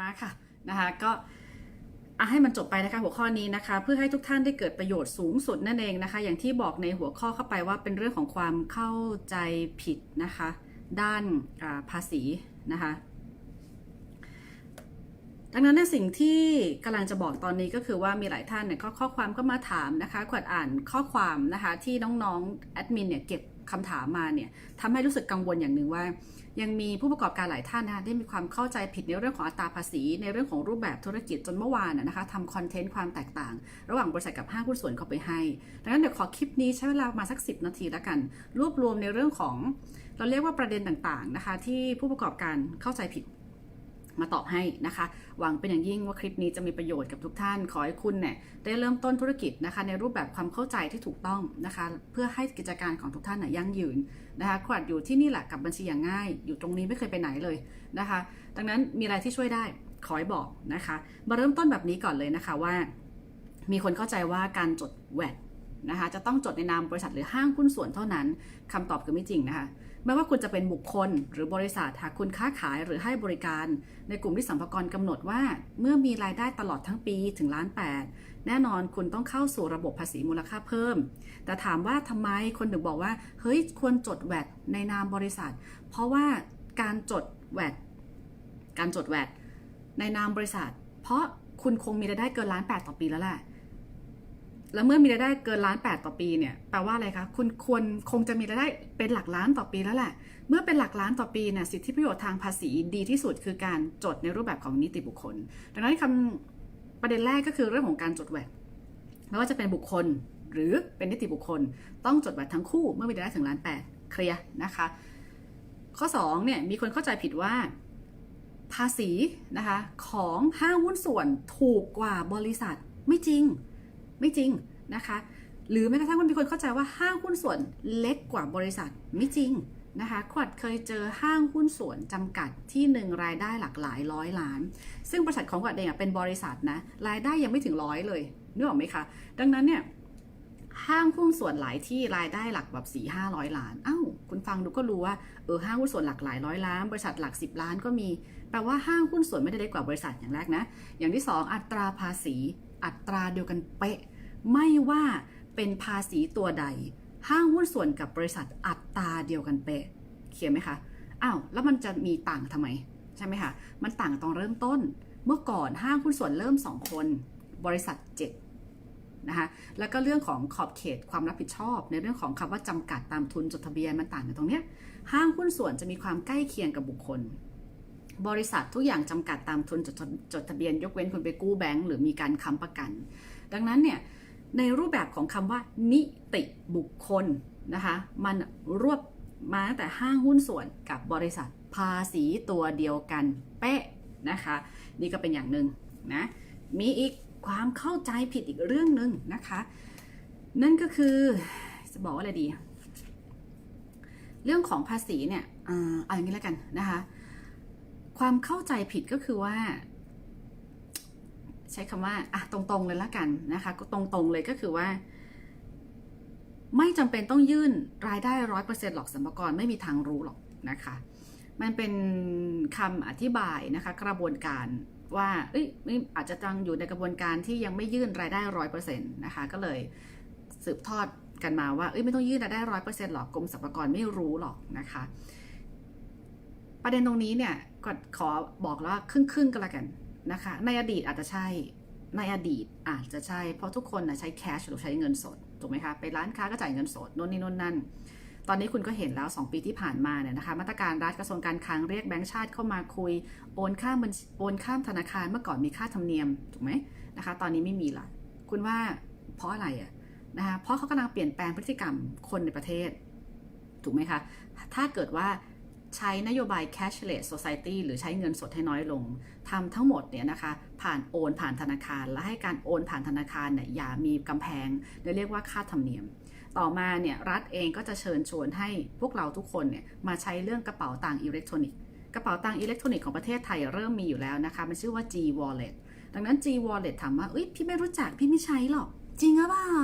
มาค่ะนะคะก็อะให้มันจบไปนะคะหัวข้อนี้นะคะ เพื่อให้ทุกท่านได้เกิดประโยชน์สูงสุดนั่นเองนะคะ อย่างที่บอกในหัวข้อเข้าไปว่าเป็นเรื่องของความเข้าใจผิดนะคะ ด้านภาษีนะคะ ดังนั้นในสิ่งที่กำลังจะบอกตอนนี้ก็คือว่ามีหลายท่านเนี่ยข้อข้อความก็มาถามนะคะขวัญอ่านข้อความนะคะที่น้องๆแอดมินเนี่ยเก็บคำถามมาเนี่ยทำให้รู้สึกกังวลอย่างหนึ่งว่า ยังมีผู้ประกอบการหลายท่านนะคะได้มีความเข้าใจผิดในเรื่องของอัตราภาษี ในเรื่องของรูปแบบธุรกิจจนเมื่อวานนะคะทำคอนเทนต์ความแตกต่าง ระหว่างบริษัทกับห้างหุ้นส่วนเข้าไปให้ดังนั้นเดี๋ยวขอคลิปนี้ใช้เวลามาสัก 10 นาทีแล้วกัน รวบรวมในเรื่องของ เราเรียกว่าประเด็นต่างๆนะคะที่ผู้ประกอบการเข้าใจผิด มาตอบให้นะคะ หวังเป็นอย่างยิ่งว่าคลิปนี้จะมีประโยชน์กับทุกท่าน ขอให้คุณเนี่ยได้เริ่มต้นธุรกิจนะคะในรูปแบบความเข้าใจที่ถูกต้องนะคะ เพื่อให้กิจการของทุกท่านน่ะยั่งยืนนะคะขวัญอยู่ที่นี่แหละกับบัญชีอย่างง่าย อยู่ตรงนี้ไม่เคยไปไหนเลยนะคะ ดังนั้นมีอะไรที่ช่วยได้ขอให้บอกนะคะ มาเริ่มต้นแบบนี้ก่อนเลยนะคะว่า มีคนเข้าใจว่าการจดแวด นะคะจะต้องจดในนามบริษัทหรือห้างหุ้นส่วนเท่านั้นคำตอบคือไม่จริงนะคะไม่ว่าคุณจะเป็นบุคคลหรือบริษัทหากคุณค้าขายหรือให้บริการ ในกลุ่มที่สัมภากรกำหนดว่า เมื่อมีรายได้ตลอดทั้งปีถึงล้านแปดแน่นอนคุณต้องเข้าสู่ระบบภาษีมูลค่าเพิ่ม แต่ถามว่าทำไมคนถึงบอกว่า เฮ้ยควรจดแวดในนามบริษัท เพราะว่าการจดแวดการจดแวดในนามบริษัท เพราะคุณคงมีรายได้เกินล้านแปดต่อปีแล้วแหละ แล้วเมื่อมีรายได้เกินล้านแปดต่อปีเนี่ยแปลว่าอะไรคะคุณควรคงจะมีรายได้เป็นหลักล้านต่อปีแล้วแหละ เมื่อเป็นหลักล้านต่อปีเนี่ยสิทธิประโยชน์ทางภาษีดีที่สุดคือการจดในรูปแบบของนิติบุคคล ดังนั้นคำประเด็นแรกก็คือเรื่องของการจดแวดไม่ว่าจะเป็นบุคคลหรือเป็นนิติบุคคล ต้องจดแวดทั้งคู่เมื่อมีรายได้ถึงล้านแปดเคลียร์นะคะ ข้อ2เนี่ยมีคนเข้าใจผิดว่าภาษีนะคะของห้างหุ้นส่วนถูกกว่าบริษัทไม่จริง ไม่จริงนะคะหรือแม้กระทั่งมันมีคนเข้าใจว่าห้างหุ้นส่วนเล็กกว่าบริษัทไม่จริงนะคะขวัญเคยเจอห้างหุ้นส่วนจำกัดที่หนึ่งรายได้หลักหลายร้อยล้าน ซึ่งบริษัทของขวัญเองอะเป็นบริษัทนะรายได้ยังไม่ถึงร้อยเลยนึกออกไหมคะ ดังนั้นเนี่ยห้างหุ้นส่วนหลายที่รายได้หลักแบบสี่ห้าร้อยล้านอ้าวคุณฟังดูก็รู้ว่าเออห้างหุ้นส่วนหลักหลายร้อยล้าน บริษัทหลักสิบล้านก็มีแปลว่าห้างหุ้นส่วนไม่ได้เล็กกว่าบริษัทอย่างแรกนะอย่างที่สองอัตราภาษี อัตราเดียวกันเป๊ะ ไม่ว่าเป็นภาษีตัวใด ห้างหุ้นส่วนกับบริษัทอัตราเดียวกันเป๊ะเขียนไหมคะอ้าวแล้วมันจะมีต่างทำไมใช่ไหมคะมันต่างตอนเริ่มต้น เมื่อก่อนห้างหุ้นส่วนเริ่ม 2 คน บริษัท 7 นะคะแล้วก็เรื่องของขอบเขตความรับผิดชอบ ในเรื่องของคำว่าจำกัดตามทุนจดทะเบียนมันต่างกันตรงเนี้ยห้างหุ้นส่วนจะมีความใกล้เคียงกับบุคคล บริษัททุกอย่างจำกัดตามทุนจดจดทะเบียน ยกเว้นคุณไปกู้แบงก์หรือมีการค้ำประกัน ดังนั้นเนี่ยในรูปแบบของคำว่า นิติบุคคลนะคะมันรวบมาตั้งแต่ห้างหุ้นส่วนกับบริษัทภาษีตัวเดียวกันเป๊ะนะคะ นี่ก็เป็นอย่างหนึ่งนะมีอีกความเข้าใจผิดอีกเรื่องหนึ่งนะคะ นั่นก็คือจะบอกว่าอะไรดี เรื่องของภาษีเนี่ยอ่าเอาอย่างนี้แล้วกันนะคะ ความเข้าใจผิดก็คือว่า ใช้คำว่าอะตรงๆเลยละกันนะคะก็ตรงๆเลยก็คือว่า ไม่จำเป็นต้องยื่นรายได้ร้อยเปอร์เซ็นต์หรอกสมรกรไม่มีทางรู้หรอกนะคะ มันเป็นคำอธิบายนะคะ กระบวนการว่าเอ้ยอาจจะต้องอยู่ในกระบวนการที่ยังไม่ยื่นรายได้ร้อยเปอร์เซ็นต์นะคะ ก็เลยสืบทอดกันมาว่าเอ้ยไม่ต้องยื่นรายได้ร้อยเปอร์เซ็นต์หรอกกรมสรรพากรไม่รู้หรอกนะคะ ประเด็นตรงนี้เนี่ย ก็ขอบอกแล้วครึ่งครึ่งกันละกันนะคะ ในอดีตอาจจะใช่ ในอดีตอาจจะใช่ เพราะทุกคนนะใช้แคชหรือใช้เงินสด ถูกไหมคะ ไปร้านค้าก็จ่ายเงินสดโน่นนี่โน่นนั่น ตอนนี้คุณก็เห็นแล้ว 2 ปีที่ผ่านมาเนี่ยนะคะ มาตรการรัฐกระทรวงการคลังเรียกแบงก์ชาติเข้ามาคุย โอนข้ามบัญชีโอนข้ามธนาคารเมื่อก่อนมีค่าธรรมเนียม ถูกไหมนะคะ ตอนนี้ไม่มีละ คุณว่าเพราะอะไรอะนะคะ เพราะเขากำลังเปลี่ยนแปลงพฤติกรรมคนในประเทศ ถูกไหมคะ ถ้าเกิดว่า ใช้นโยบาย cashless society หรือใช้เงินสดให้น้อยลงทำทั้งหมดเนี่ยนะคะผ่านโอนผ่านธนาคาร และให้การโอนผ่านธนาคารเนี่ยอย่ามีกำแพงเรียกว่าค่าธรรมเนียม ต่อมาเนี่ยรัฐเองก็จะเชิญชวนให้พวกเราทุกคนเนี่ยมาใช้เรื่องกระเป๋าตังค์อิเล็กทรอนิกส์กระเป๋าตังค์อิเล็กทรอนิกส์ของประเทศไทยเริ่มมีอยู่แล้วนะคะมันชื่อว่า G Wallet ดังนั้น G Wallet ถามว่าเอ้ยพี่ไม่รู้จักพี่ไม่ใช้หรอก จริงหรือเปล่า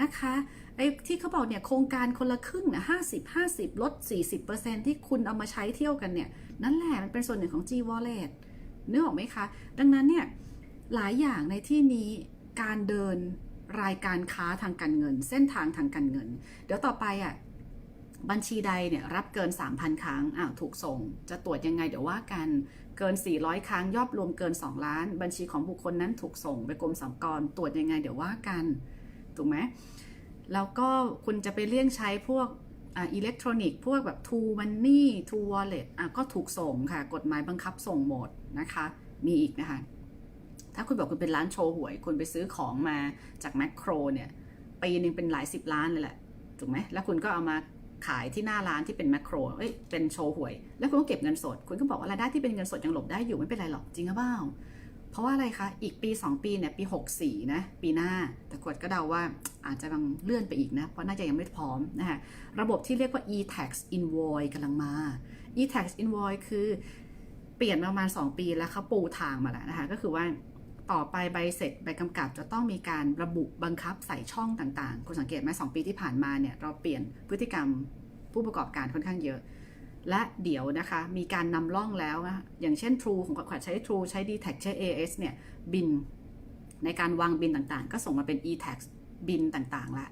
นะคะไอ้ที่เขาบอกเนี่ยโครงการคนละครึ่งนะห้าสิบห้าสิบลด40%ที่คุณเอามาใช้เที่ยวกันเนี่ย นั่นแหละมันเป็นส่วนหนึ่งของ G Wallet นึกออกไหมคะ ดังนั้นเนี่ย หลายอย่างในที่นี้การเดินรายการค้าทางการเงิน เส้นทางทางการเงิน เดี๋ยวต่อไปอะ บัญชีใดเนี่ยรับเกิน 3,000 ครั้งอ้าวถูกส่ง จะตรวจยังไงเดี๋ยวว่ากันเกิน 400 ครั้งยอดรวมเกิน 2 ล้าน บัญชีของบุคคลนั้นถูกส่งไปกรมสรรพากรตรวจยังไงเดี๋ยวว่ากันถูกไหมแล้วก็คุณจะไปเลี่ยงใช้พวกอ่าอิเล็กทรอนิกส์พวกแบบ True Money True Wallet อะก็ถูกส่งค่ะ กฎหมายบังคับส่งหมดนะคะ มีอีกนะคะ ถ้าคุณบอกคุณเป็นร้านโชว์หวย คุณไปซื้อของมาจากแมคโครเนี่ยปีหนึงเป็นหลายสิบล้านเลยแหละถูกไหมแล้วคุณก็เอามา ขายที่หน้าร้านที่เป็นแมคโครเอ้ยเป็นโชว์หวย แล้วคุณก็เก็บเงินสด คุณก็บอกว่ารายได้ที่เป็นเงินสดยังหลบได้อยู่ไม่เป็นไรหรอกจริงหรือเปล่าเพราะว่าอะไรคะอีกปี 2 ปีเนี่ยปี 64นะปีหน้าแต่ขวดก็เดาว่าอาจจะกำลังเลื่อนไปอีกนะเพราะน่าจะยังไม่พร้อมนะคะระบบที่เรียกว่า e-tax invoice กำลังมา e-tax invoice คือเปลี่ยนมาประมาณ 2 ปีแล้วเขาปูทางมาแล้วนะคะก็คือว่า ต่อไปใบเสร็จใบกำกับจะต้องมีการระบุบังคับใส่ช่องต่างๆ คุณสังเกตไหมสองปีที่ผ่านมาเนี่ยเราเปลี่ยนพฤติกรรมผู้ประกอบการค่อนข้างเยอะ และเดี๋ยวนะคะ มีการนำร่องแล้วนะอย่างเช่น True ของขวัญใช้ True ใช้ d t a c ใช้ AS เนี่ยบินในการวางบินต่างๆ ก็ส่งมาเป็น e-tax บินต่างๆละ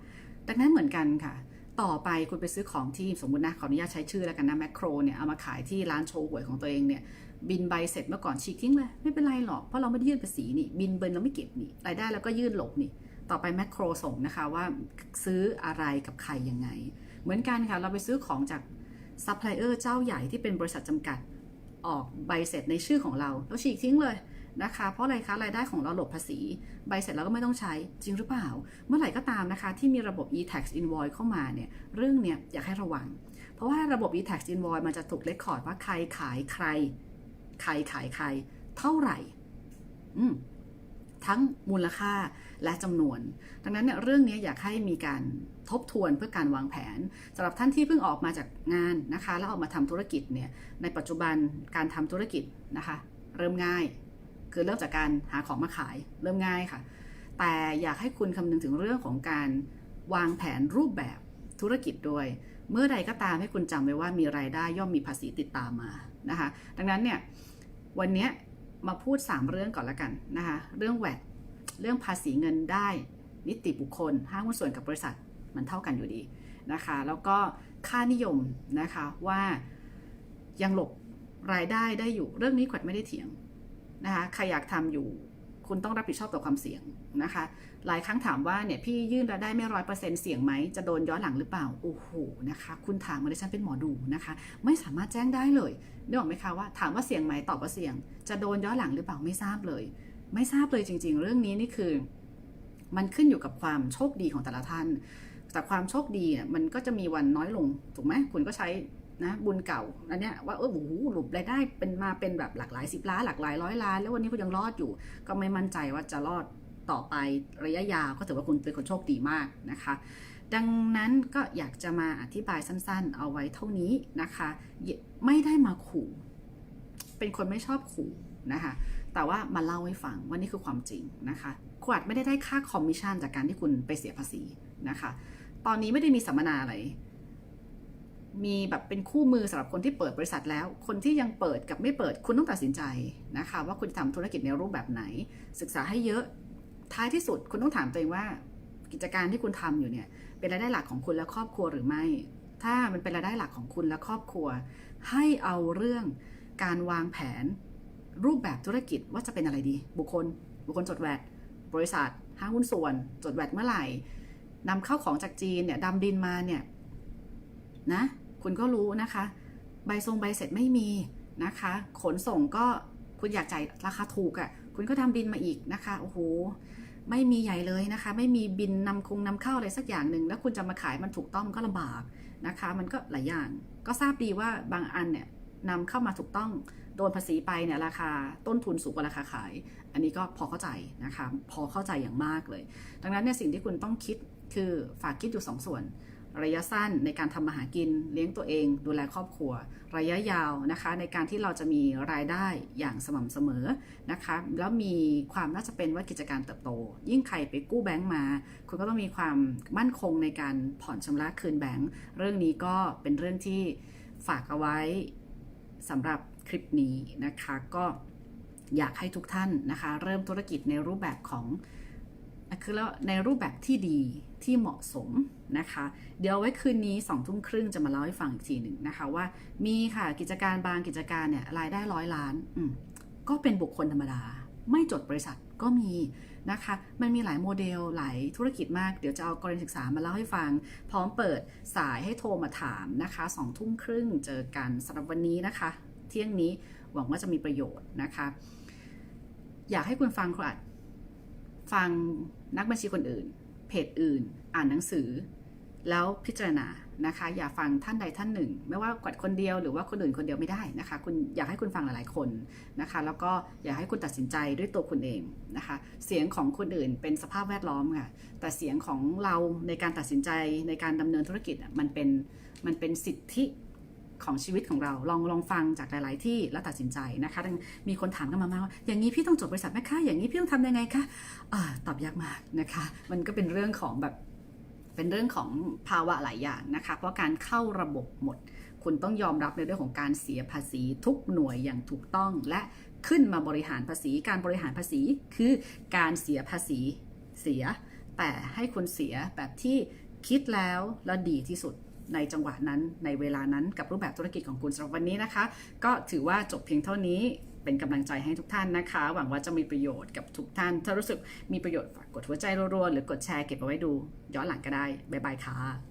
ดังนั้นเหมือนกันค่ะ ต่อไปคุณไปซื้อของที่สมมตินะขออนุญาตใช้ชื่อแล้วกันนะแมคโครเนี่ยเอามาขายที่ร้านโชว์หวยของตัวเองเนี่ย บินใบเสร็จเมื่อก่อนฉีกทิ้งเลย ไม่เป็นไรหรอกเพราะเราไม่ได้ยื่นภาษีนี่ บินเบินเราไม่เก็บนี่รายได้เราก็ยื่นหลบนี่ ต่อไปแมคโครส่งนะคะว่าซื้ออะไรกับใครยังไง เหมือนกันค่ะ เราไปซื้อของจากซัพพลายเออร์เจ้าใหญ่ที่เป็นบริษัทจำกัดออกใบเสร็จในชื่อของเราแล้วฉีกทิ้งเลยนะคะ เพราะอะไรคะรายได้ของเราหลบภาษี ใบเสร็จเราก็ไม่ต้องใช้จริงหรือเปล่า เมื่อไหร่ก็ตามนะคะ ที่มีระบบ e-tax invoice เข้ามาเนี่ยเรื่องเนี้ยอยากให้ระวัง เพราะว่าระบบ e-tax invoice มันจะถูกเลคคอร์ดว่าใครขายใคร ใครขายใคร เท่าไหร่ อืมทั้งมูลค่าและจำนวน ดังนั้นเนี่ยเรื่องนี้อยากให้มีการทบทวนเพื่อการวางแผนสำหรับท่านที่เพิ่งออกมาจากงานนะคะ แล้วออกมาทำธุรกิจเนี่ยในปัจจุบันการทำธุรกิจนะคะ เริ่มง่าย คือเริ่มจากการหาของมาขายเริ่มง่ายค่ะ แต่อยากให้คุณคำนึงถึงเรื่องของการวางแผนรูปแบบธุรกิจด้วย เมื่อใดก็ตามให้คุณจำไว้ว่ามีรายได้ย่อมมีภาษีติดตามมา นะคะ ดังนั้นเนี่ยวันนี้มาพูด 3 เรื่องก่อนละกันนะคะ เรื่องแวดเรื่องภาษีเงินได้ นิติบุคคล ห้างหุ้นส่วนกับบริษัทมันเท่ากันอยู่ดีนะคะ แล้วก็ค่านิยมนะคะว่ายังหลบรายได้ได้อยู่ เรื่องนี้ขวัญไม่ได้เถียงนะคะ ใครอยากทำอยู่ คุณต้องรับผิดชอบต่อความเสี่ยงนะคะ หลายครั้งถามว่าเนี่ยพี่ยื่นรายได้ไม่ร้อยเปอร์เซ็นต์เสี่ยงไหมจะโดนย้อนหลังหรือเปล่า โอ้โหนะคะ คุณถามมาดิฉันเป็นหมอดูนะคะ ไม่สามารถแจ้งได้เลยนึกออกไหมคะว่าถามว่าเสี่ยงไหมตอบว่าเสี่ยง จะโดนย้อนหลังหรือเปล่าไม่ทราบเลย ไม่ทราบเลยจริง ๆ เรื่องนี้นี่คือ มันขึ้นอยู่กับความโชคดีของแต่ละท่านแต่ความโชคดีเนี่ยมันก็จะมีวันน้อยลงถูกไหมคุณก็ใช้ นะบุญเก่าอันเนี้ยว่าเออโอ้โหหลุดรายได้เป็นมาเป็นแบบหลากหลายสิบล้านหลากหลายร้อยล้าน แล้ววันนี้คุณยังรอดอยู่ ก็ไม่มั่นใจว่าจะรอดต่อไประยะยาวก็ถือว่าคุณเป็นคนโชคดีมากนะคะ ดังนั้นก็อยากจะมาอธิบายสั้นๆ เอาไว้เท่านี้นะคะ ไม่ได้มาขู่ เป็นคนไม่ชอบขู่นะคะแต่ว่ามาเล่าให้ฟังว่านี่คือความจริงนะคะขวดไม่ได้ได้ค่าคอมมิชชั่นจากการที่คุณไปเสียภาษีนะคะ ตอนนี้ไม่ได้มีสัมมนาอะไร มีแบบเป็นคู่มือสำหรับคนที่เปิดบริษัทแล้ว คนที่ยังเปิดกับไม่เปิดคุณต้องตัดสินใจนะคะ ว่าคุณจะทำธุรกิจในรูปแบบไหน ศึกษาให้เยอะท้ายที่สุดคุณต้องถามตัวเองว่า กิจการที่คุณทำอยู่เนี่ย เป็นรายได้หลักของคุณและครอบครัวหรือไม่ ถ้ามันเป็นรายได้หลักของคุณและครอบครัว ให้เอาเรื่องการวางแผน รูปแบบธุรกิจว่าจะเป็นอะไรดี บุคคล บุคคลจดแวดบริษัทห้างหุ้นส่วน จดแวดเมื่อไหร่นำเข้าของจากจีนเนี่ยดำดินมาเนี่ย นะ คุณก็รู้นะคะ ใบทรงใบเสร็จไม่มีนะคะ ขนส่งก็คุณอยากจ่ายราคาถูกอะ่ะ คุณก็ทำบินมาอีกนะคะ โอ้โห ไม่มีใหญ่เลยนะคะ ไม่มีบินนำคงนำเข้าอะไรสักอย่างหนึ่ง แล้วคุณจะมาขายมันถูกต้องก็ลำบากนะคะ มันก็หลายอย่าง ก็ทราบดีว่าบางอันเนี่ยนำเข้ามาถูกต้อง โดนภาษีไปเนี่ยราคาต้นทุนสูงกว่าราคาขาย อันนี้ก็พอเข้าใจนะคะ พอเข้าใจอย่างมากเลย ดังนั้นเนี่ยสิ่งที่คุณต้องคิดคือฝากคิดอยู่2สส่วน ระยะสั้นในการทำมาหากินเลี้ยงตัวเอง ดูแลครอบครัว ระยะยาวนะคะในการที่เราจะมีรายได้อย่างสม่ำเสมอนะคะแล้วมีความน่าจะเป็นว่ากิจการเติบโต ยิ่งใครไปกู้แบงก์มา คุณก็ต้องมีความมั่นคงในการผ่อนชำระคืนแบงก์เรื่องนี้ก็เป็นเรื่องที่ฝากเอาไว้สำหรับคลิปนี้นะคะก็อยากให้ทุกท่านนะคะ เริ่มธุรกิจในรูปแบบของคือแล้วในรูปแบบที่ดี ที่เหมาะสมนะคะ เดี๋ยวไว้คืนนี้สองทุ่มครึ่งจะมาเล่าให้ฟังอีกทีหนึ่งนะคะว่ามีค่ะกิจการบางกิจการเนี่ยรายได้ร้อยล้านก็เป็นบุคคลธรรมดา ไม่จดบริษัทก็มีนะคะ มันมีหลายโมเดลหลายธุรกิจมาก เดี๋ยวจะเอากรณีศึกษามาเล่าให้ฟัง พร้อมเปิดสายให้โทรมาถามนะคะสองทุ่มครึ่งเจอกันสำหรับวันนี้นะคะ เที่ยงนี้หวังว่าจะมีประโยชน์นะคะ อยากให้คุณฟังครูอัดฟังนักบัญชีคนอื่น เพจอื่น อ่านหนังสือ แล้วพิจารณานะคะ อย่าฟังท่านใดท่านหนึ่ง ไม่ว่ากวัดคนเดียวหรือว่าคนอื่นคนเดียวไม่ได้นะคะ คุณอยากให้คุณฟังหลายๆคนนะคะ แล้วก็อยากให้คุณตัดสินใจด้วยตัวคุณเองนะคะ เสียงของคนอื่นเป็นสภาพแวดล้อมค่ะ แต่เสียงของเราในการตัดสินใจในการดำเนินธุรกิจมันเป็นมันเป็นสิทธิ ของชีวิตของเราลองลองฟังจากหลาย ๆ ที่แล้วตัดสินใจนะคะมีคนถามกันมามากว่า อย่างนี้พี่ต้องจดบริษัทไหมคะอย่างนี้พี่ต้องทำยังไงคะอตอบยากมากนะคะ มันก็เป็นเรื่องของแบบเป็นเรื่องของภาวะหลายอย่างนะคะ เพราะการเข้าระบบหมด คุณต้องยอมรับในเรื่องของการเสียภาษีทุกหน่วยอย่างถูกต้องและขึ้นมาบริหารภาษี การบริหารภาษีคือการเสียภาษีเสีย แต่ให้คุณเสียแบบที่คิดแล้วแล้วดีที่สุด ในจังหวะนั้นในเวลานั้นกับรูปแบบธุรกิจของคุณสำหรับวันนี้นะคะ ก็ถือว่าจบเพียงเท่านี้เป็นกำลังใจให้ทุกท่านนะคะ หวังว่าจะมีประโยชน์กับทุกท่าน ถ้ารู้สึกมีประโยชน์ฝากกดหัวใจรัวๆหรือกดแชร์เก็บเอาไว้ดู ย้อนหลังก็ได้บ๊ายบายค่ะ